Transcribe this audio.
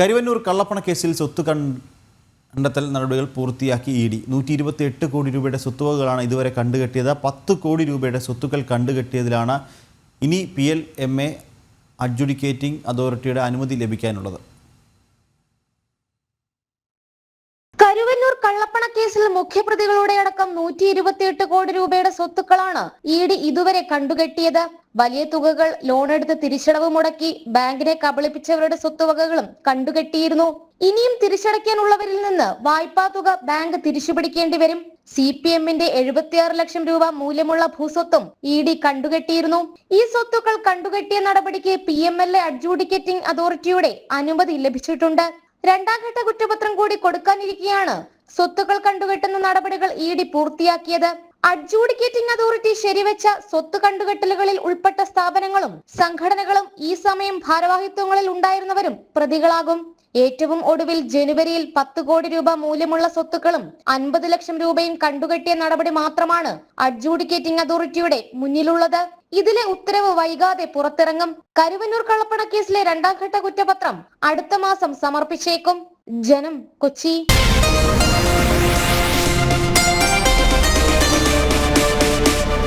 കരുവന്നൂർ കള്ളപ്പണക്കേസിൽ സ്വത്ത് കണ്ടെത്തൽ നടപടികൾ പൂർത്തിയാക്കി ഇ ഡി. നൂറ്റി ഇരുപത്തി എട്ട് കോടി രൂപയുടെ സ്വത്തുവകകളാണ് ഇതുവരെ കണ്ടുകെട്ടിയത്. പത്ത് കോടി രൂപയുടെ സ്വത്തുക്കൾ കണ്ടുകെട്ടിയതിലാണ് ഇനി P L M A adjudicating അതോറിറ്റിയുടെ അനുമതി ലഭിക്കാനുള്ളത്. കരുവന്നൂർ കള്ളപ്പണക്കേസിൽ മുഖ്യപ്രതികളുടെ അടക്കം നൂറ്റി ഇരുപത്തിയെട്ട് കോടി രൂപയുടെ സ്വത്തുക്കളാണ് ഇ ഡി ഇതുവരെ കണ്ടുകെട്ടിയത്. വലിയ തുകകൾ ലോണെടുത്ത് തിരിച്ചടവ് മുടക്കി ബാങ്കിനെ കബളിപ്പിച്ചവരുടെ സ്വത്തുവകകളും കണ്ടുകെട്ടിയിരുന്നു. ഇനിയും തിരിച്ചടയ്ക്കാനുള്ളവരിൽ നിന്ന് വായ്പാ തുക ബാങ്ക് തിരിച്ചുപിടിക്കേണ്ടി വരും. സി പി എമ്മിന്റെ എഴുപത്തിയാറ് ലക്ഷം രൂപ മൂല്യമുള്ള ഭൂസ്വത്തും ഇ ഡി കണ്ടുകെട്ടിയിരുന്നു. ഈ സ്വത്തുക്കൾ കണ്ടുകെട്ടിയ നടപടിക്ക് P M L A adjudicating അതോറിറ്റിയുടെ അനുമതി ലഭിച്ചിട്ടുണ്ട്. രണ്ടാം ഘട്ട കുറ്റപത്രം കൂടി കൊടുക്കാനിരിക്കെയാണ് സ്വത്തുക്കൾ കണ്ടുകെട്ടുന്ന നടപടികൾ ഇ ഡി പൂർത്തിയാക്കിയത്. അഡ്ജൂഡിക്കേറ്റിംഗ് അതോറിറ്റി ശരിവെച്ച സ്വത്ത് കണ്ടുകെട്ടലുകളിൽ ഉൾപ്പെട്ട സ്ഥാപനങ്ങളും സംഘടനകളും ഈ സമയം ഭാരവാഹിത്വങ്ങളിൽ ഉണ്ടായിരുന്നവരും പ്രതികളാകും. ഏറ്റവും ഒടുവിൽ ജനുവരിയിൽ പത്ത് കോടി രൂപ മൂല്യമുള്ള സ്വത്തുക്കളും അൻപത് ലക്ഷം രൂപയും കണ്ടുകെട്ടിയ നടപടി മാത്രമാണ് അഡ്ജൂഡിക്കേറ്റിംഗ് അതോറിറ്റിയുടെ മുന്നിലുള്ളത്. ഇതിലെ ഉത്തരവ് വൈകാതെ പുറത്തിറങ്ങും. കരുവന്നൂർ കള്ളപ്പണ കേസിലെ രണ്ടാം ഘട്ട കുറ്റപത്രം അടുത്ത മാസം സമർപ്പിച്ചേക്കും. ജനം കൊച്ചി.